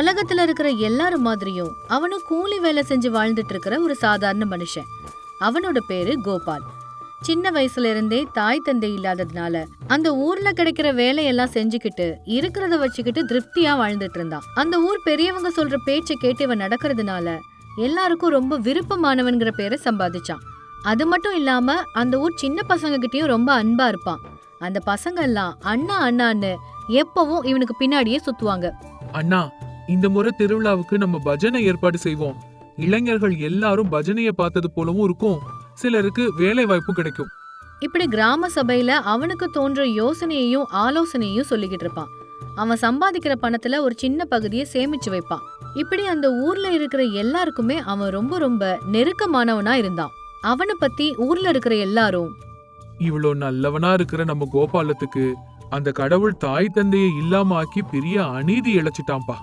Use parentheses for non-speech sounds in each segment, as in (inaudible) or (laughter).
உலகத்துல இருக்கிற எல்லாரும் மாதிரியும் அவனும் கூலி வேலை செஞ்சு வாழ்ந்துட்டு இருக்கிற ஒரு சாதாரண மனுஷன். அவனோட பேரு கோபால். சின்ன வயசுல இருந்தே தாய் தந்தை இல்லாததுனால அந்த ஊர்ல கிடைக்கிற வேலையெல்லாம் செஞ்சுக்கிட்டு இருக்கிறத வச்சுக்கிட்டு திருப்தியா வாழ்ந்துட்டு இருந்தான். அந்த ஊர் பெரியவங்க சொல்ற பேச்சை கேட்டு இவன் நடக்கிறதுனால எல்லாருக்கும் ரொம்ப விருப்பமானவன்கிற பேரை சம்பாதிச்சான். அது மட்டும் இல்லாம அந்த ஊர் சின்ன பசங்க கிட்டயும் ரொம்ப அன்பா இருப்பான். அந்த பசங்க எல்லாம் அண்ணா அண்ணான்னு எப்பவும் இவனுக்கு பின்னாடியே சுத்துவாங்க. அண்ணா இந்த முறை திருவிழாவுக்கு நம்ம பஜனை ஏற்பாடு செய்வோம். இளைஞர்கள் எல்லாரும் பஜனையை பார்த்தது போலவும் இருக்கும். சிலருக்கு வேலை வாய்ப்பும் கிடைக்கும். இப்படி கிராம சபையில அவனுக்கு தோன்ற யோசனையையும் ஆலோசனையையும் சொல்லிக்கிட்டு இருப்பான். அவன் சம்பாதிக்கிற பணத்துல ஒரு சின்ன பகுதியை சேமிச்சு வைப்பான். இப்படி அந்த ஊர்ல இருக்கிற எல்லாருக்குமே அவன் ரொம்ப ரொம்ப நெருக்கமானவனா இருந்தான். அவனை பத்தி ஊர்ல இருக்கிற எல்லாரும் இவ்வளோ நல்லவனா இருக்கிற நம்ம கோபாலத்துக்கு அந்த கடவுள் தாய் தந்தையை இல்லாம ஆக்கி பெரிய அநீதி இழைச்சிட்டான்பா.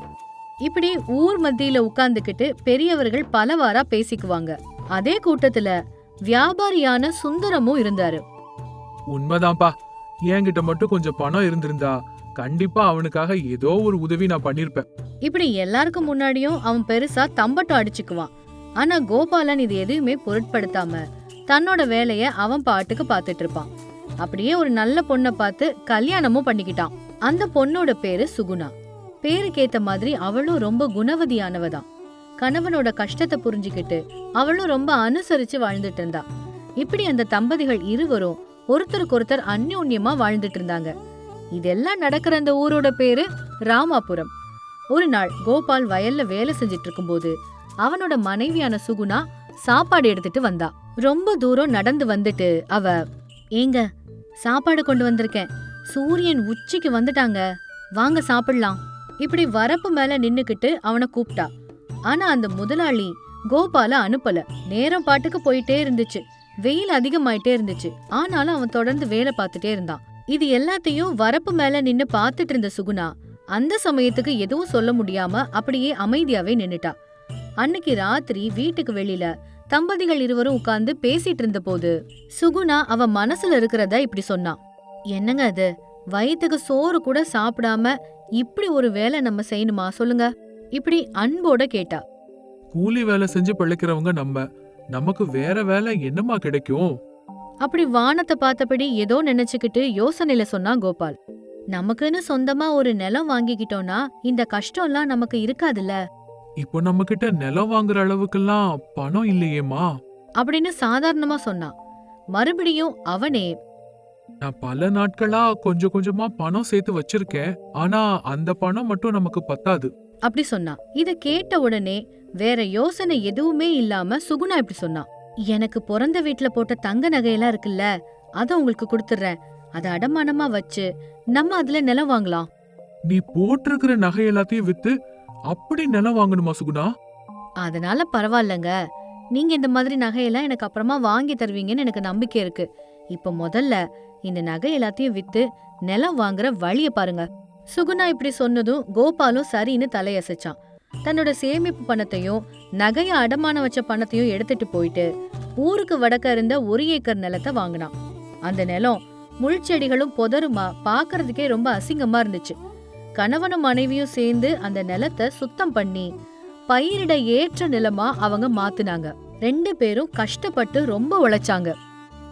இப்படி ஊர் மத்தியில உட்கார்ந்துகிட்டு பெரியவர்கள் பலவாரா பேசிக்குவாங்க. அதே கூட்டத்துல வியாபாரியான சுந்தரமும் இருந்தாரு. உண்மைதான்ப்பா. என்கிட்ட மட்டும் கொஞ்சம் பணம் இருந்திருந்தா கண்டிப்பா அவனுக்காக ஏதோ ஒரு உதவி நான் பண்ணிருப்பேன். இப்படி எல்லாருக்கும் முன்னாடியும் அவன் பெருசா தம்பட்டம் அடிச்சுக்குவான். ஆனா கோபாலன் இது எதுவுமே பொருட்படுத்தாம தன்னோட வேலைய அவன் பாட்டுக்கு பார்த்துட்டு இருப்பான். அப்படியே ஒரு நல்ல பொண்ணை பார்த்து கல்யாணமும் பண்ணிக்கிட்டான். அந்த பொண்ணோட பேரு சுகுணா. பேருக்கேத்த மாதிரி அவளும் ரொம்ப குணவதியானவ தான் கணவனோட கஷ்டத்தை புரிஞ்சுக்கிட்டு அவளும் ரொம்ப அனுசரிச்சு வாழ்ந்துட்டு இருந்தா. இப்படி அந்த தம்பதிகள் இருவரும் ஒருத்தருக்கு ஒருத்தர் அந்யோன்யமா வாழ்ந்துட்டு இருந்தாங்க. இதெல்லாம் நடக்கிற அந்த ஊரோட பேரு ராமாபுரம். ஒரு நாள் கோபால் வயல்ல வேலை செஞ்சுட்டு இருக்கும்போது அவனோட மனைவியான சுகுணா சாப்பாடு எடுத்துட்டு வந்தா. ரொம்ப தூரம் நடந்து வந்துட்டு அவ ஏங்க சாப்பாடு கொண்டு வந்திருக்கேன். சூரியன் உச்சிக்கு வந்துட்டாங்க. வாங்க சாப்பிடலாம். இப்படி வரப்பு மேல நின்னுக்கிட்டு அவனை கூப்பிட்டா ஆனா அந்த முதலாளி கோபால அனுப்பல. நேரம் பாட்டுக்கு போயிட்டே இருந்துச்சு. வெயில் அதிகமாயிட்டே இருந்துச்சு. ஆனாலும் அவன் தொடர்ந்து வேலை பார்த்துட்டே இருந்தான். இது எல்லாத்தையும் வரப்பு மேல நின்னு பார்த்துட்டு இருந்த சுகுணா அந்த சமயத்துக்கு எதுவும் சொல்ல முடியாம அப்படியே அமைதியாவே நின்னுட்டா. அன்னைக்கு ராத்திரி வீட்டுக்கு வெளியில தம்பதிகள் இருவரும் உட்கார்ந்து பேசிட்டு இருந்த போது சுகுணா அவ மனசுல இருக்கிறத இப்படி சொன்னான் என்னங்க அது? வயிற்றுக்கு சோறு கூட சாப்பிடாம இப்படி ஒரு வேலை நம்ம செய்யணுமா? சொல்லுங்க. இப்படி அன்போட கேட்டா. கூலி வேலை செஞ்சு பிழைக்கிறவங்க நம்ம. நமக்கு வேற வேலை என்னமா கிடைக்கும்? அப்படி வானத்தை பார்த்தபடி ஏதோ நினைச்சுக்கிட்டு யோசனையில சொன்னான் கோபால். நமக்குன்னு சொந்தமா ஒரு நிலம் வாங்கிக்கிட்டோம்னா இந்த கஷ்டம்லாம் நமக்கு இருக்காதுல்ல. இப்போ நம்ம கிட்ட நிலம் வாங்குற அளவுக்கெல்லாம் பணம் இல்லையேம்மா? அப்படின்னு சாதாரணமா சொன்னான் மறுபடியும் அவனே நான் பல நாட்களா கொஞ்சம் கொஞ்சமா பணம் சேர்த்து வச்சிருக்கேன். ஆனா அந்த பணம் மட்டும் நமக்கு பத்தாது. அப்படி சொன்னான் இத கேட்ட உடனே வேற யோசனை எதுவுமே இல்லாம சுகுணா இப்படி சொன்னான் எனக்கு பிறந்த வீட்ல போட்ட தங்க நகையெல்லாம் இருக்குல்ல அத உங்களுக்கு கொடுத்துறேன். அத அடமானமா வச்சு நம்ம அதுல நிலம் வாங்கலாம். நீ போட்டிருக்கிற நகை எல்லாத்தையும் வித்து அப்படி நிலம் வாங்கணுமா சுகுணா? அதனால பரவாயில்லங்க. நீங்க இந்த மாதிரி நகையெல்லாம் எனக்கு அப்புறமா வாங்கி தருவீங்கன்னு எனக்கு நம்பிக்கை இருக்கு. இப்ப முதல்ல இந்த நகை எல்லாத்தையும் வித்து நிலம் வாங்குற வழிய பாருங்க. சுகுணா இப்படி சொன்னதும் கோபாலும் சரின்னு தலையசைச்சான். தன்னோட சேமிப்பு பணத்தையும் நகைய அடமான வச்ச பணத்தையும் எடுத்துட்டு போயிட்டு ஊருக்கு வடக்க இருந்த ஒரு ஏக்கர் நிலத்தை வாங்கினான். அந்த நிலம் முள் செடிகளும் புதருமா பாக்குறதுக்கே ரொம்ப அசிங்கமா இருந்துச்சு. கணவனும் மனைவியும் சேர்ந்து அந்த நிலத்தை சுத்தம் பண்ணி பயிரிட ஏற்ற நிலமா அவங்க மாத்துனாங்க. ரெண்டு பேரும் கஷ்டப்பட்டு ரொம்ப உழைச்சாங்க.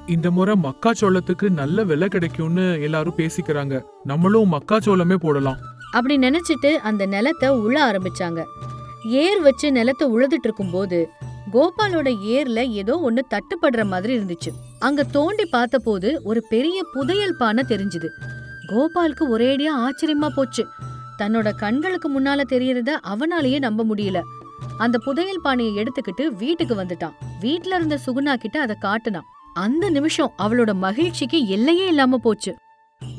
இந்த முறை மக்காச்சோளத்துக்கு நல்ல விலை கிடைக்கும்னு எல்லாரும் பேசிக்கிறாங்க. நம்மளும் மக்காச்சோளமே போடலாம். அப்படி நினைச்சிட்டு அந்த நிலத்தை உழ ஆரம்பிச்சாங்க. ஏர் வச்சு நிலத்தை உழுதுட்டு இருக்கும்போது கோபாலோட ஏர்ல ஏதோ ஒண்ணு தட்டுப்படுற மாதிரி இருந்துச்சு. அங்க தோண்டி பார்த்தபோது ஒரு பெரிய புதையல் பானை தெரிஞ்சுது. கோபாலுக்கு ஒரேடியா ஆச்சரியமா போச்சு. தன்னோட கண்களுக்கு முன்னால தெரியறத அவனாலேயே நம்ப முடியல. அந்த புதையல் பானையை எடுத்துக்கிட்டு வீட்டுக்கு வந்துட்டான். வீட்ல இருந்த சுகுணா கிட்ட அதை காட்டுனான். அந்த நிமிஷம் அவளோட மகிழ்ச்சிக்கு எல்லையே இல்லாம போச்சு.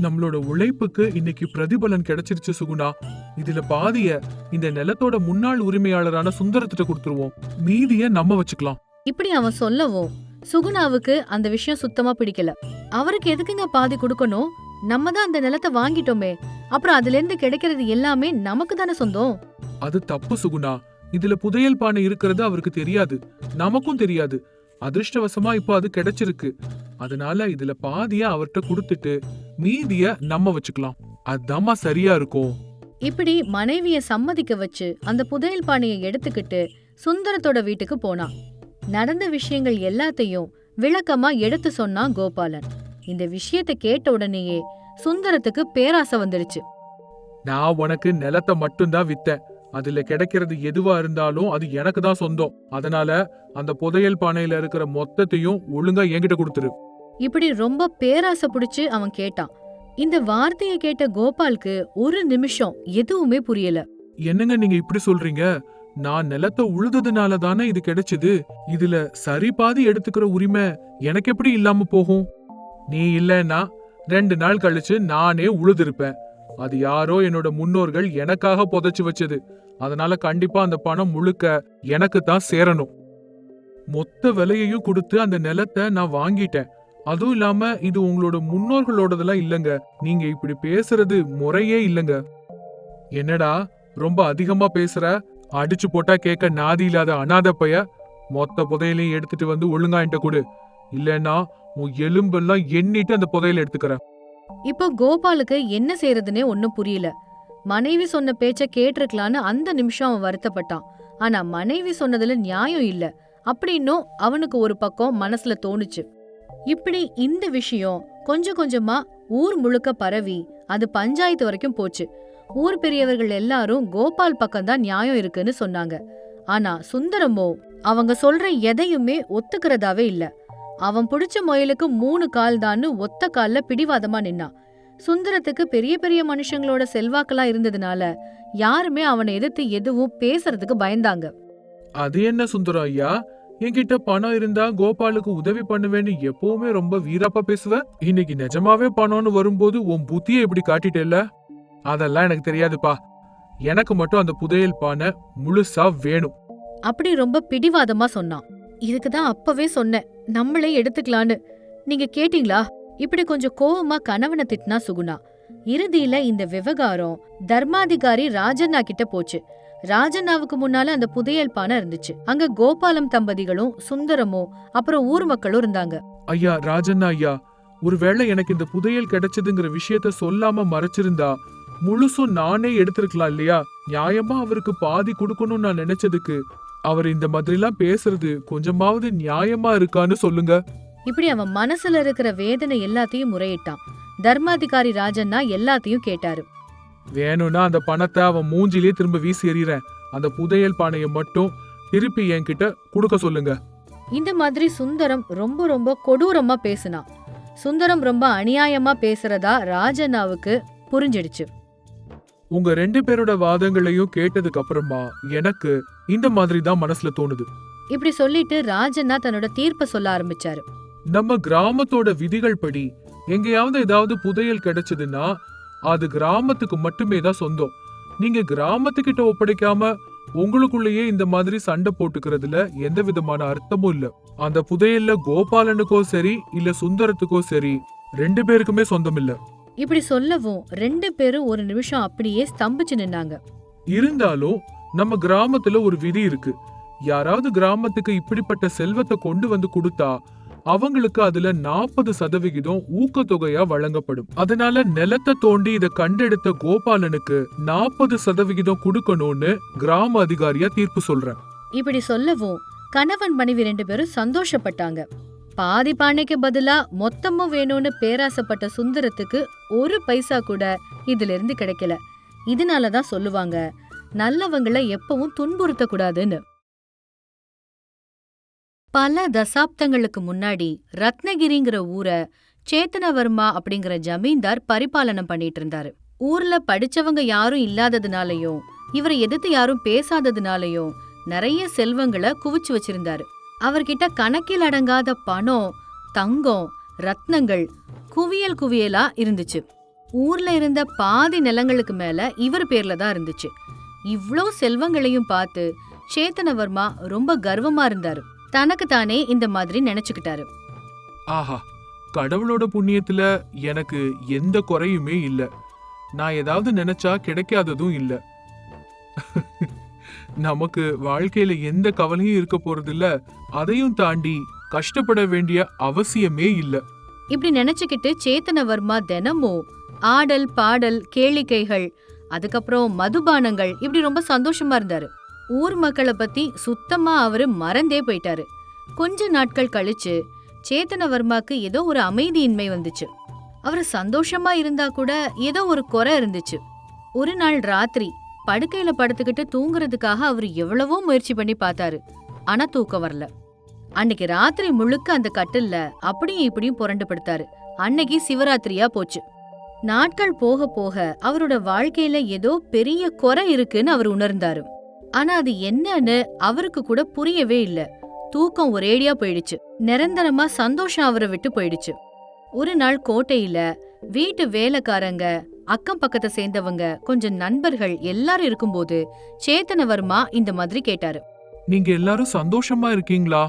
நம்மளோட உழைப்புக்கு இன்னைக்கு பிரதிபலன் கிடைச்சிருச்சு சுகுணா. இதுல பாதிய இந்த நிலத்தோட முன்னாள் உரிமையாளரான சுந்தரத்திட்ட கொடுத்துருவோம். மீதிய நம்ம வச்சுக்கலாம். இப்படி அவன் சொல்லவும் சுகுணாவுக்கு அந்த விஷயம் சுத்தமா பிடிக்கல. அவருக்கு எதுக்குங்க பாதி கொடுக்கணும்? நம்ம தான் அந்த நிலத்தை வாங்கிட்டோமே. அப்புறம் அதுல இருந்து கிடைக்கிறது எல்லாமே நமக்கு தானே சொந்தம்? அது தப்பு சுகுணா. இதுல புதையல் பானை இருக்கிறது அவருக்கு தெரியாது. நமக்கும் தெரியாது. அதிர்ஷ்டவசமா இப்போ அது கிடைச்சிருக்கு. அதனால இதுல பாதிய அவர்கிட்ட கொடுத்துட்டு மீதிய நம்ம வச்சுக்கலாம். அதாம்மா சரியா இருக்கும். இப்படி மனைவிய சம்மதிக்க வச்சு அந்த புதையல் பானையை எடுத்துக்கிட்டு சுந்தரத்தோட வீட்டுக்கு போனான். நடந்த விஷயங்கள் எல்லாத்தையும் விளக்கமா எடுத்து சொன்னான் கோபாலன். இந்த விஷயத்தை கேட்ட உடனேயே சுந்தரத்துக்கு பேராசை வந்துடுச்சு நான் உனக்கு நிலத்தை மட்டும்தான் வித்தேன். அதுல கிடைக்கிறது எதுவா இருந்தாலும் அது எனக்கு தான் சொந்தம். அதனால அந்த புதையல் பானையில இருக்கிற மொத்தத்தையும் ஒழுங்கா என்கிட்ட கொடுத்துரு. இப்படி ரொம்ப பேராசை பிடிச்சு அவன் கேட்டான். இந்த வார்த்தையை கேட்ட கோபாலுக்கு ஒரு நிமிஷம் எதுவுமே புரியல. என்னங்க நீங்க இப்படி சொல்றீங்க? நான் நிலத்தை உழுததுனால தானே இது கிடைச்சது? இதுல சரி பாதி எடுத்துக்கிற உரிமை எனக்கு எப்படி இல்லாம போகும்? நீ இல்லைன்னா ரெண்டு நாள் கழிச்சு நானே உழுதிருப்பேன். அது யாரோ என்னோட முன்னோர்கள் எனக்காக புதைச்சு வச்சது. அதனால கண்டிப்பா அந்த பணம் முழுக்க எனக்கு தான் சேரணும். மொத்த விலையையும் கொடுத்து அந்த நிலத்தை நான் வாங்கிட்டேன். அதுவும் இல்லாம இது உங்களோட முன்னோர்களோடதெல்லாம் இல்லங்க. நீங்க இப்படி பேசுறது முறையே இல்லங்க. என்னடா ரொம்ப அதிகமா பேசுற? அடிச்சு போட்டா கேட்க நாதி இல்லாத அனாத பைய. மொத்த புதையலையும் எடுத்துட்டு வந்து ஒழுங்கா என்கிட்ட கொடு. இல்லைன்னா உன் எலும்பெல்லாம் எண்ணிட்டு அந்த புதையல எடுத்துக்கிறேன். இப்போ கோபாலுக்கு என்ன செய்யறதுனே ஒன்னும் புரியல. மனைவி சொன்ன பேச்ச கேட்டிருக்கலான்னு அந்த நிமிஷம் அவன் வருத்தப்பட்டான். ஆனா மனைவி சொன்னதுல நியாயம் இல்ல. அப்படின்னும் அவனுக்கு ஒரு பக்கம் மனசுல தோணுச்சு. இப்படி இந்த விஷயம் கொஞ்சம் கொஞ்சமா ஊர் முழுக்க பரவி அது பஞ்சாயத்து வரைக்கும் போச்சு. ஊர் பெரியவர்கள் எல்லாரும் கோபால் பக்கம்தான் நியாயம் இருக்குன்னு சொன்னாங்க. ஆனா சுந்தரமோ அவங்க சொல்ற எதையுமே ஒத்துக்கிறதாவே இல்ல. அவன் புடிச்ச முயலுக்கு மூணு கால் தான்னு ஒத்த கால்ல பிடிவாதமா நின்னான். சுந்தரத்துக்கு பெரிய பெரிய மனுஷங்களோட செல்வாக்கெல்லாம் இருந்ததுனால யாருமே அவனை எதிர்த்து எதுவும் பேசுறதுக்கு பயந்தாங்க. அது என்ன சுந்தரம் ஐயா? என்கிட்ட பணம் இருந்தா கோபாலுக்கு உதவி பண்ணுவேன்னு எப்பவுமே ரொம்ப வீராப்பா பேசுவ? இன்னைக்கு நிஜமாவே பணம்னு வரும்போது உன் புத்தியை இப்படி காட்டிட்டேல்ல? அதெல்லாம் எனக்கு தெரியாதுப்பா. எனக்கு மட்டும் அந்த புதையல் பானை முழுசா வேணும். அப்படி ரொம்ப பிடிவாதமா சொன்னான். இதுக்கு தான் அப்பவே சொன்னேன். நம்மளே எடுத்துக்கலான்னு. நீங்க கேட்டீங்களா? இப்படி கொஞ்சம் கோவமா கணவனை திட்டினா சுகுணா. இறுதியில இந்த விவகாரம் தர்மாதிகாரி ராஜண்ணா கிட்ட போச்சு. ராஜண்ணாவுக்கு முன்னால அந்த புதையல் பானை இருந்துச்சு. அங்க கோபாலம் தம்பதிகளும் சுந்தரமும் அப்புறம் ஊர் மக்களும் இருந்தாங்க. ஐயா ராஜண்ணா ஐயா ஒருவேளை எனக்கு இந்த புதையல் கிடைச்சதுங்கிற விஷயத்த சொல்லாம மறைச்சிருந்தா முழுசும் நானே எடுத்திருக்கலாம் இல்லையா? நியாயமா அவருக்கு பாதி கொடுக்கணும்னு நான் நினைச்சதுக்கு அவர் இந்த மாதிரிலாம் பேசுறது கொஞ்சமாவது நியாயமா இருக்கான்னு சொல்லுங்க. இப்படி அவன் மனசுல இருக்கிற வேதனை எல்லாத்தையும் முறையிட்டான். தர்மாதிகாரி ராஜண்ணா எல்லாத்தையும் கேட்டாரு. வேணும்னா அந்த பணத்தை அவன் மூஞ்சிலே திரும்ப வீசி எறிகிறேன் அந்த புதையல் பானையை மட்டும் திருப்பி என்கிட்ட கொடுக்க சொல்லுங்க. இந்த மாதிரி சுந்தரம் ரொம்ப ரொம்ப கொடூரமா பேசினான் சுந்தரம் ரொம்ப அநியாயமா பேசுறதா ராஜண்ணாவுக்கு புரிஞ்சிடுச்சு. உங்க ரெண்டு பேரோட வாதங்களையும் கேட்டதுக்கு அப்புறமா எனக்கு இந்த மாதிரி தான் மனசுல தோணுது. இப்படி சொல்லிட்டு ராஜண்ணா தன்னோட தீர்ப்பை சொல்ல ஆரம்பிச்சாரு. நம்ம கிராமத்தோட விதிகள் படி எங்கேயாவது ஏதாவது புதையல் கிடைச்சதுன்னா அது கிராமத்துக்கு மட்டுமே தான் சொந்தம். நீங்க கிராமத்துக்கிட்ட ஒப்படைக்காம உங்களுக்குள்ளேயே இந்த மாதிரி சண்டை போட்டுக்கிறதுல எந்த விதமான அர்த்தமும் இல்ல. அந்த புதையல்ல கோபாலனுக்கோ சரி இல்ல சுந்தரத்துக்கோ சரி ரெண்டு பேருக்குமே சொந்தம் இல்ல. இப்படி சொல்லவும் ரெண்டு பேரும் ஒரு நிமிஷம் அப்படியே ஸ்தம்பிச்சு நின்னாங்க. இருந்தாலும் நம்ம கிராமத்துல ஒரு விதி இருக்கு. யாராவது கிராமத்துக்கு இப்படிப்பட்ட செல்வத்தை கொண்டு வந்து கொடுத்தா அவங்களுக்கு அதுல நாற்பது சதவிகிதம் ஊக்கத்தொகையா வழங்கப்படும். அதனால நிலத்தை தோண்டி இதை கண்டெடுத்த கோபாலனுக்கு நாற்பது சதவிகிதம் கொடுக்கணும்னு கிராம அதிகாரியா தீர்ப்பு சொல்றேன் இப்படி சொல்லவும் கணவன் மனைவி ரெண்டு பேரும் சந்தோஷப்பட்டாங்க. பாதி பானைக்கு பதிலா மொத்தமும் வேணும்னு பேராசைப்பட்ட சுந்தரத்துக்கு ஒரு பைசா கூட இதுல இருந்து கிடைக்கல இதனாலதான் சொல்லுவாங்க நல்லவங்கள எப்பவும் துன்புறுத்த கூடாதுன்னு பல தசாப்தங்களுக்கு முன்னாடி ரத்னகிரிங்கிற ஊரை சேத்தனவர்மா அப்படிங்கிற ஜமீன்தார் பரிபாலனம் பண்ணிட்டு இருந்தாரு ஊர்ல படிச்சவங்க யாரும் இல்லாததுனாலயும் இவரை எதிர்த்து யாரும் பேசாததுனாலயும் நிறைய செல்வங்களை குவிச்சு வச்சிருந்தாரு. அவர்கிட்ட கணக்கில் அடங்காத பணம் தங்கம் ரத்னங்கள் குவியல் குவியலா இருந்துச்சு. ஊர்ல இருந்த பாதி நிலங்களுக்கு மேல இவர் பேர்ல தான் இருந்துச்சு. இவ்ளோ செல்வங்களையும் பார்த்து சேத்தனவர்மா ரொம்ப கர்வமா இருந்தாரு. தனக்கு தானே இந்த மாதிரி நினைச்சுக்கிட்டாரு. ஆஹா கடவுளோட புண்ணியத்துல எனக்கு எந்த குறையுமே இல்ல. நான் ஏதாவது நினைச்சா கிடைக்காததும் இல்ல. (laughs) நமக்கு வாழ்க்கையில எந்த கவலையும் இருக்க போறதில்ல. அதையும் தாண்டி கஷ்டப்பட வேண்டிய அவசியமே இல்ல. இப்படி நினைச்சுக்கிட்டு சேத்தனவர்மா தினமும் ஆடல் பாடல் கேளிக்கைகள் அதுக்கப்புறம் மதுபானங்கள் இப்படி ரொம்ப சந்தோஷமா இருந்தாரு. ஊர் மக்களை பத்தி சுத்தமா அவரு மறந்தே போயிட்டாரு. கொஞ்ச நாட்கள் கழிச்சு சேத்தனவர்மாக்கு ஏதோ ஒரு அமைதியின்மை வந்துச்சு. அவர் சந்தோஷமா இருந்தா கூட ஏதோ ஒரு குறை இருந்துச்சு. ஒரு நாள் ராத்திரி படுக்கையில படுத்துக்கிட்டு தூங்குறதுக்காக அவர் எவ்வளவோ முயற்சி பண்ணி பார்த்தாரு. ஆனா தூக்கம் வரல. அன்னைக்கு ராத்திரி முழுக்க அந்த கட்டில்ல அப்படியும் இப்படியும் புரண்டு படுத்தாரு. அன்னைக்கு சிவராத்திரியா போச்சு. நாட்கள் போக போக அவரோட வாழ்க்கையில ஏதோ பெரிய குறை இருக்குன்னு அவர் உணர்ந்தாரு. ஆனா அது என்னன்னு அவருக்கு கூட புரியவே இல்ல. தூக்கம் ஒரேடியா போயிடுச்சு. நிரந்தரமா சந்தோஷம் அவரை விட்டு போயிடுச்சு. ஒரு நாள் கோட்டையில வீட்டு வேலைக்காரங்க அக்கம் பக்கத்தை சேர்ந்தவங்க கொஞ்சம் நண்பர்கள் எல்லாரும் இருக்கும்போது சேத்தனவர்மா இந்த மாதிரி கேட்டாரு. நீங்க எல்லாரும் சந்தோஷமா இருக்கீங்களா?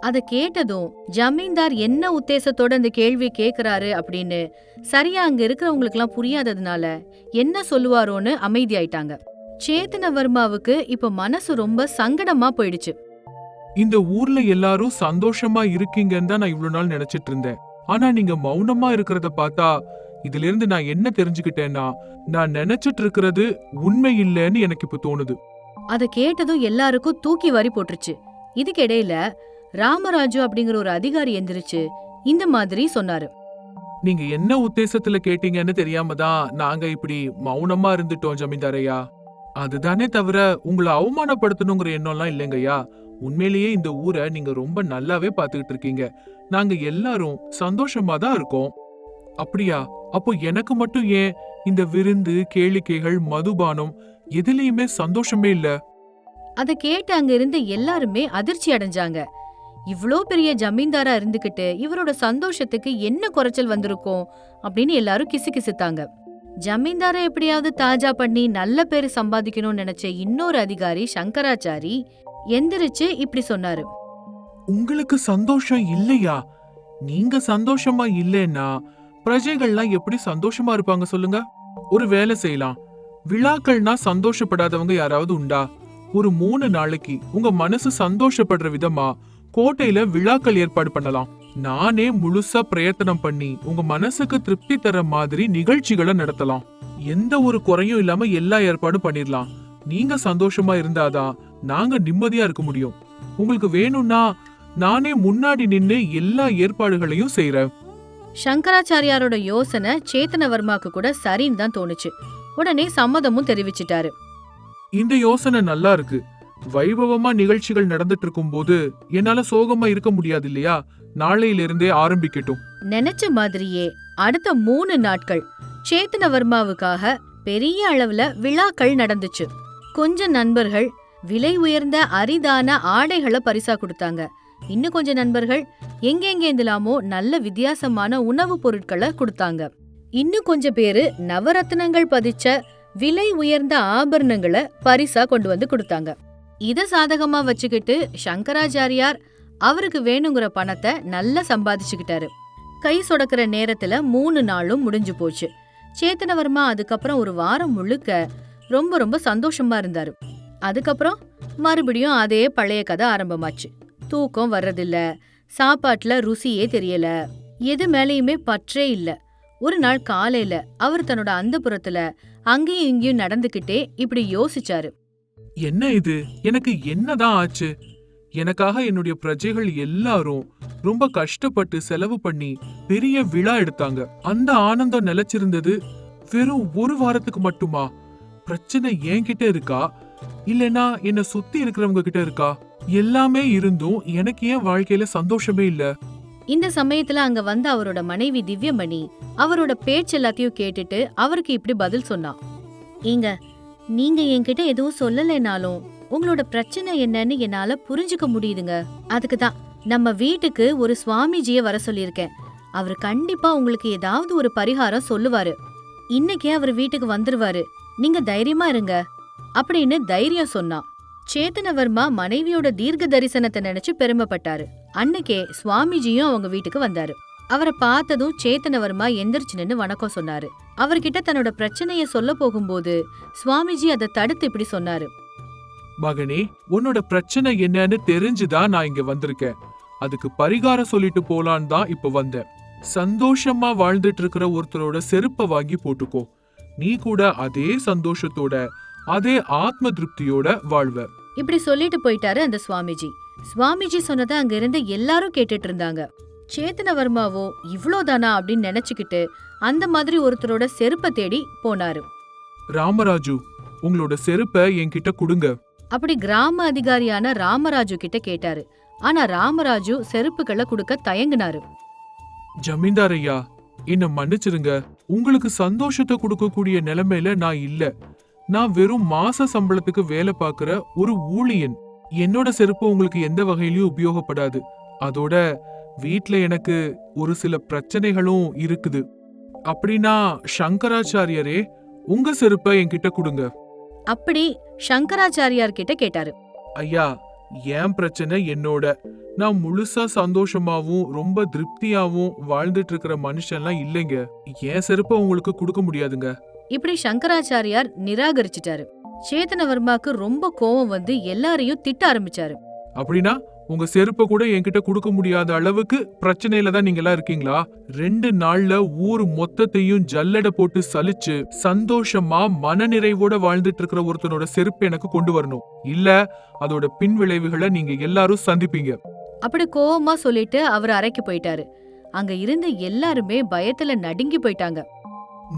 அத கேட்டதும் ஜமீன்தார் என்ன உத்தேசத்தோட அந்த கேள்வி கேக்குறாரு அப்படின்னு சரியா அங்க இருக்கிறவங்களுக்குலாம் புரியாததுனால என்ன சொல்லுவாரோன்னு அமைதியாயிட்டாங்க. சேத்தனவர்மாவுக்கு இப்ப மனசு ரொம்ப சங்கடமா போயிடுச்சு. இந்த ஊர்ல எல்லாரும் சந்தோஷமா இருக்கீங்கன்னு தான் நான் இவ்வளவு நாள் நினைச்சிட்டு இருந்தேன். ஆனா நீங்க மௌனமா இருக்கிறத பார்த்தா இதுல இருந்து நான் என்ன தெரிஞ்சுக்கிட்டேன்னா நான் நினைச்சிட்டு இருக்கிறது உண்மை இல்லைன்னு எனக்கு இப்ப தோணுது. அத கேட்டதும் எல்லாருக்கும் தூக்கி வாரி போட்டுருச்சு. இதுக்கு இடையில ராமராஜு அப்படிங்கிற ஒரு அதிகாரி எந்திரிச்சு இந்த மாதிரி சொன்னாரு. நீங்க என்ன உத்தேசத்துல கேட்டீங்கன்னு தெரியாம தான் நாங்க இப்படி மௌனமா இருந்துட்டோம் ஜமீன்தாரையா அதுதானே தவிர உங்களை அவமானப்படுத்தணுங்கிற எண்ணம்லாம் இல்லைங்கய்யா. உண்மையிலேயே இந்த ஊரை நீங்க ரொம்ப நல்லாவே பார்த்துக்கிட்டு இருக்கீங்க. நாங்க எல்லாரும் சந்தோஷமா தான் இருக்கோம். அப்படியா? அப்போ எனக்கு மட்டும் ஏன் இந்த விருந்து கேளிக்கைகள் மதுபானம் எதுலயுமே சந்தோஷமே இல்ல? அத கேட்டு அங்க இருந்த எல்லாருமே அதிர்ச்சி அடைஞ்சாங்க. இவ்ளோ பெரிய ஜமீன்தாரா இருந்துகிட்டு இவரோட சந்தோஷத்துக்கு என்ன குறைச்சல் வந்திருக்கும் அப்படின்னு எல்லாரும் கிசுகிசுத்தாங்க. ஜமீன்தாரை எப்படியாவது தாஜா பண்ணி நல்ல பேரு சம்பாதிக்கணும்னு நினைச்ச இன்னொரு அதிகாரி சங்கராச்சாரி எந்திரிச்சு இப்படி சொன்னாரு. உங்களுக்கு சந்தோஷம் இல்லையா? நீங்க சந்தோஷமா இல்லைன்னா பிரஜைகள்லாம் எப்படி சந்தோஷமா இருப்பாங்க சொல்லுங்க? ஒரு வேலை செய்யலாம். விழாக்கள்னா சந்தோஷப்படாதவங்க யாராவது உண்டா? ஒரு மூணு நாளைக்கு உங்க மனசு சந்தோஷப்படுற விதமா கோட்டையில விழாக்கள் ஏற்பாடு பண்ணலாம். நானே முழுசா பிரயத்தனம் பண்ணி உங்க மனசுக்கு திருப்தி தர மாதிரி நிகழ்ச்சிகளை நடத்தலாம். எந்த ஒரு குறையும் இல்லாம எல்லா ஏற்பாடும் பண்ணிடலாம். நீங்க சந்தோஷமா இருந்தாதான் நாங்க நிம்மதியா இருக்க முடியும். உங்களுக்கு வேணும்னா நானே முன்னாடி நின்னு எல்லா ஏற்பாடுகளையும் செய்றேன். சங்கராச்சாரியாரோட யோசனை சேத்தனவர்மாக்கு கூட சரின்னு தான் தோணுச்சு. உடனே சம்மதமும் தெரிவிச்சிட்டாரு. இந்த யோசனை நல்லா இருக்கு. வைபவமா நிகழ்ச்சிகள் நடந்துட்டு இருக்கும்போது என்னால சோகமா இருக்க முடியாது இல்லையா நாளையிலிருந்தே ஆரம்பிக்கட்டும். நினைச்ச மாதிரியே அடுத்த மூணு நாட்கள் சேத்தனவர்மாவுக்காக பெரிய அளவுல விழாக்கள் நடந்துச்சு. கொஞ்ச நண்பர்கள் விலை உயர்ந்த அரிதான ஆடைகளை பரிசா கொடுத்தாங்க. இன்னும் கொஞ்ச நண்பர்கள் எங்கெங்கேந்துலாமோ நல்ல வித்தியாசமான உணவுப் பொருட்களை கொடுத்தாங்க. இன்னும் கொஞ்ச பேரு நவரத்னங்கள் பதிச்ச விலை உயர்ந்த ஆபரணங்களை பரிசா கொண்டு வந்து கொடுத்தாங்க. இத சாதகமா வச்சுக்கிட்டு சங்கராச்சாரியார் அவருக்கு வேணுங்கிற பணத்தை நல்லா சம்பாதிச்சுக்கிட்டாரு. கை சொடக்கிற நேரத்துல மூணு நாளும் முடிஞ்சு போச்சு. சேத்தனவர்மா அதுக்கப்புறம் ஒரு வாரம் முழுக்க ரொம்ப ரொம்ப சந்தோஷமா இருந்தாரு. அதுக்கப்புறம் மறுபடியும் அதே பழைய கதை ஆரம்பமாச்சு. தூக்கம் வர்றதில்ல சாப்பாட்டுல ருசியே தெரியல எது மேலேயுமே பற்றே இல்ல. ஒரு நாள் காலையில அவர் தன்னோட அந்தப்புறத்துல அங்கேயும் இங்கேயும் நடந்துகிட்டே இப்படி யோசிச்சாரு. என்ன இது? எனக்கு என்னதான் ஆச்சு? எனக்காக என்னுடைய பிரஜைகள் எல்லாரும் ரொம்ப கஷ்டப்பட்டு செலவு பண்ணி பெரிய விழா எடுத்தாங்க. அந்த ஆனந்தம் நிலைச்சிருந்தது வெறும் ஒரு வாரத்துக்கு மட்டுமா? பிரச்சனை என்கிட்ட இருக்கா? இல்லனா என்ன சுத்தி இருக்கிறவங்க கிட்ட இருக்கா? எல்லாமே இருந்தும் எனக்கு ஏன் வாழ்க்கையில சந்தோஷமே இல்ல? இந்த சமயத்துல அங்க வந்த அவரோட மனைவி திவ்யமணி அவரோட பேச்சு எல்லாத்தையும் கேட்டுட்டு அவருக்கு இப்படி பதில் சொன்னா. இங்க நீங்க என்கிட்ட எதுவும் சொல்லலைனாலும் உங்களோட பிரச்சனை என்னன்னு என்னால புரிஞ்சுக்க முடியுதுங்க. அதுக்கு தான் நம்ம வீட்டுக்கு ஒரு சுவாமிஜிய வர சொல்லியிருக்கேன். அவர் கண்டிப்பா உங்களுக்கு ஏதாவது ஒரு பரிகாரம் சொல்லுவாரு. இன்னைக்கே அவர் வீட்டுக்கு வந்துருவாரு. நீங்க தைரியமா இருங்க. அப்படின்னு தைரியம் சொன்னான் சேத்தனவர்மா மனைவியோட தீர்க்க தரிசனத்தை நினைச்சு பெருமைப்பட்டாரு. அன்னைக்கே சுவாமிஜியும் அவங்க வீட்டுக்கு வந்தாரு. அவரை பார்த்ததும் சேத்தனவர்மா எந்திரிச்சு நின்னு வணக்கம் சொன்னாரு. அவர்கிட்ட தன்னோட பிரச்சனைய சொல்ல போகும்போது சுவாமிஜி அதை தடுத்து இப்படி சொன்னாரு. மகனே உன்னோட பிரச்சனை என்னன்னு தெரிஞ்சுதான் நான் இங்க வந்திருக்கேன். அதுக்கு பரிகாரம் சொல்லிட்டு போலான்னு தான் இப்ப வந்தேன். சந்தோஷமா வாழ்ந்துட்டு இருக்கிற ஒருத்தரோட செருப்பை வாங்கி போட்டுக்கோ. நீ கூட அதே சந்தோஷத்தோட அதே ஆத்ம திருப்தியோட வாழ்வ. இப்படி சொல்லிட்டு போயிட்டாரு அந்த சுவாமிஜி. சுவாமிஜி சொன்னதை அங்க இருந்த எல்லாரும் கேட்டுட்டு இருந்தாங்க. சேத்தனவர்மாவோ இவ்ளோதானா அப்படின்னு நினைச்சுக்கிட்டு அந்த மாதிரி ஒருத்தரோட செருப்பை தேடி போனாரு. ராமராஜு உங்களோட செருப்பை என்கிட்ட கொடுங்க. அப்படி கிராம அதிகாரியான ராமராஜு கிட்ட கேட்டாரு. ஆனா ராமராஜு செருப்புகளை கொடுக்க தயங்குனாரு. ஜமீன்தார் ஐயா என்ன மன்னிச்சிருங்க. உங்களுக்கு சந்தோஷத்தை கொடுக்கக்கூடிய நிலைமையில நான் இல்ல. நான் வெறும் மாச சம்பளத்துக்கு வேலை பார்க்கிற ஒரு ஊழியன். என்னோட செருப்பு உங்களுக்கு எந்த வகையிலயும் உபயோகப்படாது. அதோட வீட்ல எனக்கு ஒரு சில பிரச்சனைகளும் இருக்குது. அப்படின்னா சங்கராச்சாரியரே உங்க செருப்பை என்கிட்ட கொடுங்க. அப்படி சங்கராச்சாரியார் கிட்ட கேட்டாரு. ஐயா என் பிரச்சனை என்னோட. நான் முழுசா சந்தோஷமாவும் ரொம்ப திருப்தியாவும் வாழ்ந்துட்டு இருக்கிற மனுஷன்லாம் இல்லைங்க. என் செருப்பை உங்களுக்கு கொடுக்க முடியாதுங்க. இப்படி சங்கராச்சாரியார் நிராகரிச்சிட்டாரு. சேத்தனவர்மாக்கு ரொம்ப கோவம் வந்து எல்லாரையும் திட்ட ஆரம்பிச்சாரு. அப்படின்னா உங்க செருப்பை கூட என்கிட்ட கொடுக்க முடியாத அளவுக்கு பிரச்சனையில தான் நீங்க எல்லாம் இருக்கீங்களா? ரெண்டு நாள்ல ஊர் மொத்தத்தையும் ஜல்லட போட்டு சலிச்சு சந்தோஷமா மனநிறைவோட வாழ்ந்துட்டு இருக்கிற ஒருத்தனோட செருப்பு எனக்கு கொண்டு வரணும். இல்ல அதோட பின் விளைவுகளை நீங்க எல்லாரும் சந்திப்பீங்க. அப்படி கோவமா சொல்லிட்டு அவர் அறைக்கு போயிட்டாரு. அங்க இருந்த எல்லாருமே பயத்துல நடுங்கி போயிட்டாங்க.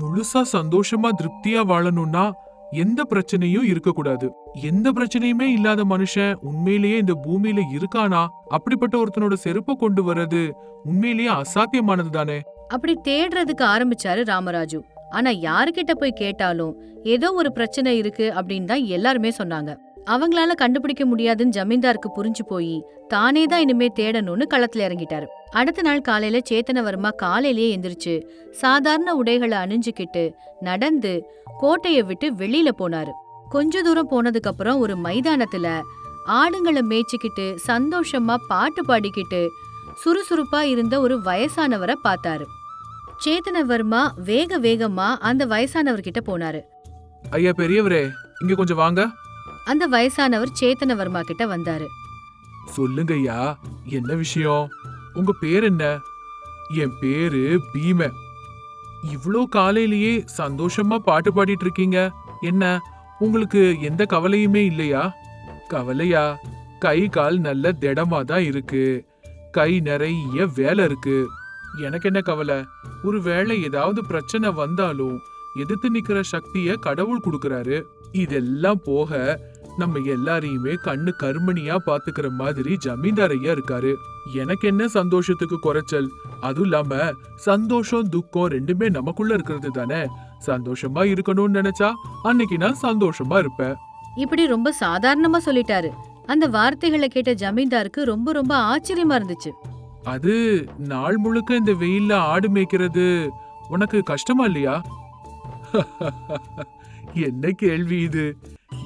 முழுசா சந்தோஷமா திருப்தியா வாழணும்னா எந்த பிரச்சனையும் இருக்கக்கூடாது. எந்த பிரச்சனையுமே இல்லாத மனுஷன் உண்மையிலேயே இந்த பூமியில இருக்கானா? அப்படிப்பட்ட ஒருத்தனோட செருப்பை கொண்டு வர்றது உண்மையிலேயே அசாத்தியமானது தானே. அப்படி தேடுறதுக்கு ஆரம்பிச்சாரு ராமராஜு. ஆனா யாருக்கிட்ட போய் கேட்டாலும் ஏதோ ஒரு பிரச்சனை இருக்கு அப்படின்னு தான் எல்லாருமே சொன்னாங்க. அவங்களால கண்டுபிடிக்க முடியாதுன்னு ஜமீன்தாருக்கு புரிஞ்சு போய் தானே தான் இனிமே தேடணும்னு களத்துல இறங்கிட்டாரு. அடுத்த நாள் காலையில சேத்தனவர்மா காலையிலேயே எந்திரிச்சு சாதாரண உடைகளை அணிஞ்சுக்கிட்டு நடந்து கோட்டையை விட்டு வெளியில போனாரு. கொஞ்ச தூரம் போனதுக்கு அப்புறம் ஒரு மைதானத்துல ஆடுங்களை மேய்ச்சிக்கிட்டு சந்தோஷமா பாட்டு பாடிக்கிட்டு சுறுசுறுப்பா இருந்த ஒரு வயசானவரை பார்த்தாரு. சேத்தனவர்மா வேக வேகமா அந்த வயசானவர்கிட்ட போனாரு. ஐயா பெரியவரே இங்க கொஞ்சம் வாங்க. அந்த வயசானவர் சேத்தனவர்மா கிட்ட வந்தாரு. சொல்லுங்க ஐயா என்ன விஷயம்? உங்க பேர் என்ன? என் பேரு பீம. இவ்வளோ காலையிலேயே சந்தோஷமா பாட்டு பாடிட்டு இருக்கீங்க என்ன உங்களுக்கு எந்த கவலையுமே இல்லையா? கவலையா? கை கால் நல்ல திடமா தான் இருக்கு. கை நிறைய வேலை இருக்கு. எனக்கு என்ன கவலை? ஒரு வேளை ஏதாவது பிரச்சனை வந்தாலும் எதிர்த்து நிக்கிற சக்திய கடவுள் கொடுக்கறாரு. இதெல்லாம் போக நம்ம எல்லாரையுமே கண்ணு கருமணியா பாத்துக்கிற மாதிரி ஜமீன்தார் ஐயா இருக்காரு. எனக்கு என்ன சந்தோஷத்துக்கு குறைச்சல்? அதுவும் இல்லாம சந்தோஷம் துக்கம் ரெண்டுமே நமக்குள்ள இருக்கிறது தானே? சந்தோஷமா இருக்கணும்னு நினைச்சா அன்னைக்கு நான் சந்தோஷமா இருப்பேன். இப்படி ரொம்ப சாதாரணமா சொல்லிட்டாரு. அந்த வார்த்தைகளை கேட்ட ஜமீன்தாருக்கு ரொம்ப ரொம்ப ஆச்சரியமா இருந்துச்சு. அது நாள் முழுக்க இந்த வெயில்ல ஆடு மேய்க்கிறது உனக்கு கஷ்டமா இல்லையா? (laughs) என்ன கேள்வி இது?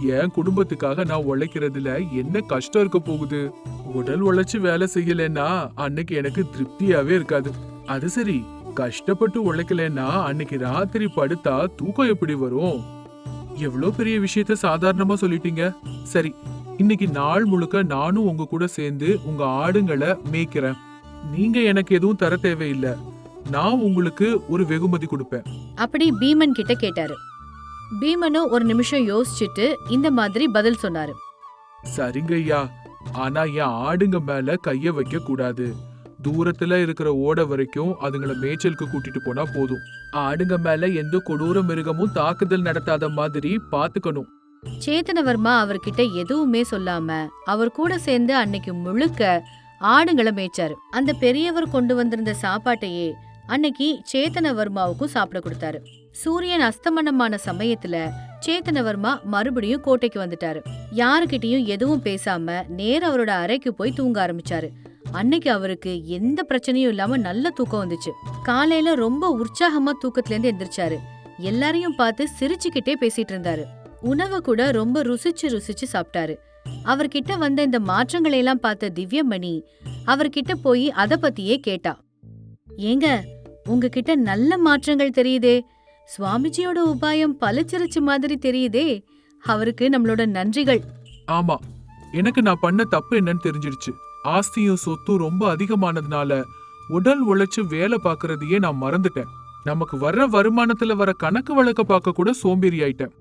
என் குடும்பத்துக்காக நான் உழைக்கிறதுல என்ன கஷ்டம் இருக்க போகுது? உடல் உழைச்சு வேலை செய்யலைன்னா அன்னைக்கு எனக்கு திருப்தியாவே இருக்காது. அது சரி கஷ்டப்பட்டு உழைக்கலைன்னா அன்னைக்கு ராத்திரி படுத்தா தூக்கம் எப்படி வரும்? எவ்வளோ பெரிய விஷயத்த சாதாரணமா சொல்லிட்டீங்க? சரி இன்னைக்கு நாள் முழுக்க நானும் உங்க கூட சேர்ந்து உங்க ஆடுங்களை மேய்க்கிறேன். நீங்க எனக்கு எதுவும் தர தேவையில்லை. நான் உங்களுக்கு ஒரு வெகுமதி கொடுப்பேன். அப்படி பீமன் கிட்ட கேட்டாரு. பீமனும் ஒரு நிமிஷம் யோசிச்சுட்டு இந்த மாதிரி பதில் சொன்னாரு. சரிங்க ஐயா ஆனா என் ஆடுங்க மேல கைய வைக்க கூடாது. தூரத்துல இருக்கிற ஓட வரைக்கும் அதுங்கள மேய்ச்சலுக்கு கூட்டிட்டு போனா போதும். ஆடுங்க மேல எந்த கொடூர மிருகமும் தாக்குதல் நடத்தாத மாதிரி பாத்துக்கணும். சேத்தனவர்மா அவர்கிட்ட எதுவுமே சொல்லாம அவர் கூட சேர்ந்து அன்னைக்கு முழுக்க ஆடுங்களை மேய்ச்சாரு. அந்த பெரியவர் கொண்டு வந்திருந்த சாப்பாட்டையே அன்னைக்கு சேத்தனவர்மாவுக்கும் சாப்பிட கொடுத்தாரு. சூரியன் அஸ்தமனமான சமயத்துல சேத்தனவர்மா மறுபடியும் கோட்டைக்கு வந்துட்டாரு. யாருக்கிட்டையும் எதுவும் பேசாம நேர அவரோட அறைக்கு போய் தூங்க ஆரம்பிச்சாரு. அன்னைக்கு அவருக்கு எந்த பிரச்சனையும் இல்லாம நல்ல தூக்கம் வந்துச்சு. காலையில ரொம்ப உற்சாகமா தூக்கத்துல இருந்து எந்திரிச்சாரு. எல்லாரையும் பார்த்து சிரிச்சுக்கிட்டே பேசிட்டு இருந்தாரு. உணவை கூட ரொம்ப ருசிச்சு ருசிச்சு சாப்பிட்டாரு. அவர்கிட்ட வந்த இந்த மாற்றங்களை எல்லாம் பார்த்த திவ்யமணி அவர்கிட்ட போய் அத பத்தியே கேட்டா. ஏங்க உங்ககிட்ட நல்ல மாற்றங்கள் தெரியுதே. சுவாமிஜியோட உபாயம் பளிச்சிருச்சு மாதிரி தெரியுதே. அவருக்கு நம்மளோட நன்றிகள். ஆமா எனக்கு நான் பண்ண தப்பு என்னன்னு தெரிஞ்சிருச்சு. ஆஸ்தியும் சொத்தும் ரொம்ப அதிகமானதுனால உடல் உழைச்சு வேலை பார்க்கறதையே நான் மறந்துட்டேன். நமக்கு வர்ற வருமானத்துல வர கணக்கு வழக்க பார்க்க கூட சோம்பேறி ஆயிட்டேன்.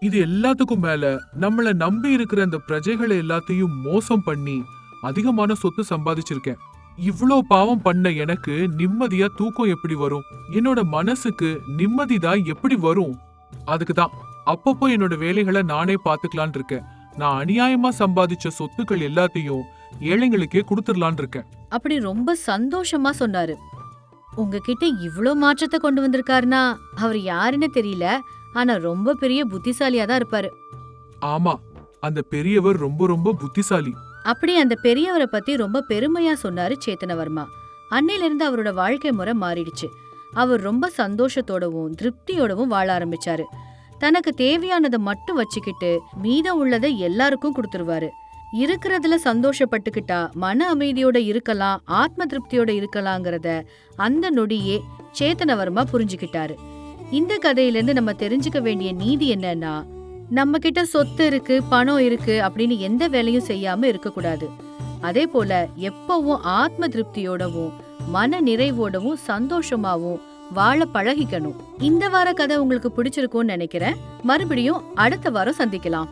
இது எல்லாத்துக்கும் மேல நம்மள நம்பி இருக்கிற அந்த பிரஜைகளை எல்லாத்தையும் மோசம் பண்ணி அதிகமான சொத்து சம்பாதிச்சிருக்கேன். இவ்ளோ பாவம் பண்ண எனக்கு நிம்மதியா தூக்கம் எப்படி வரும்? என்னோட மனசுக்கு நிம்மதி தான் எப்படி வரும்? அதுக்கு தான் அப்பப்போ என்னோட வேலைகளை நானே பாத்துக்கலான் இருக்கேன். நான் அநியாயமா சம்பாதிச்ச சொத்துக்கள் எல்லாத்தையும் ஏழைங்களுக்கே கொடுத்துடலான் இருக்கேன். அப்படி ரொம்ப சந்தோஷமா சொன்னாரு. உங்ககிட்ட இவ்ளோ மாற்றத்தை கொண்டு வந்திருக்காருன்னா அவர் யாருன்னு தெரியல. ஆனா ரொம்ப பெரிய புத்திசாலியா தான் இருப்பாரு. ஆமா. அந்த பெரியவர் ரொம்ப ரொம்ப புத்திசாலி. அப்படி அந்த பெரியவரை பத்தி ரொம்ப பெருமையா சொன்னாரு சேத்தனவர்மா. அன்னையிலிருந்து அவரோட வாழ்க்கை முறை மாறிடுச்சு. அவர் ரொம்ப சந்தோஷத்தோடவும் திருப்தியோடவும் வாழ ஆரம்பிச்சாரு. தனக்கு தேவையானதை மட்டும் வச்சுக்கிட்டு மீதம் உள்ளதை எல்லாருக்கும் கொடுத்துருவாரு. இருக்கிறதுல சந்தோஷப்பட்டுக்கிட்டா மன அமைதியோட இருக்கலாம் ஆத்ம திருப்தியோட இருக்கலாங்கிறத அந்த நொடியே சேத்தனவர்மா புரிஞ்சுக்கிட்டாரு. இந்த கதையிலேருந்து நம்ம தெரிஞ்சுக்க வேண்டிய நீதி என்னன்னா நம்ம கிட்ட சொத்து இருக்கு பணம் இருக்கு அப்படின்னு எந்த வேலையும் செய்யாம இருக்கக்கூடாது. அதே போல எப்பவும் ஆத்ம திருப்தியோடவும் மன நிறைவோடவும் சந்தோஷமாவும் வாழ பழகிக்கணும். இந்த வார கதை உங்களுக்கு பிடிச்சிருக்கும்னு நினைக்கிறேன். மறுபடியும் அடுத்த வாரம் சந்திக்கலாம்.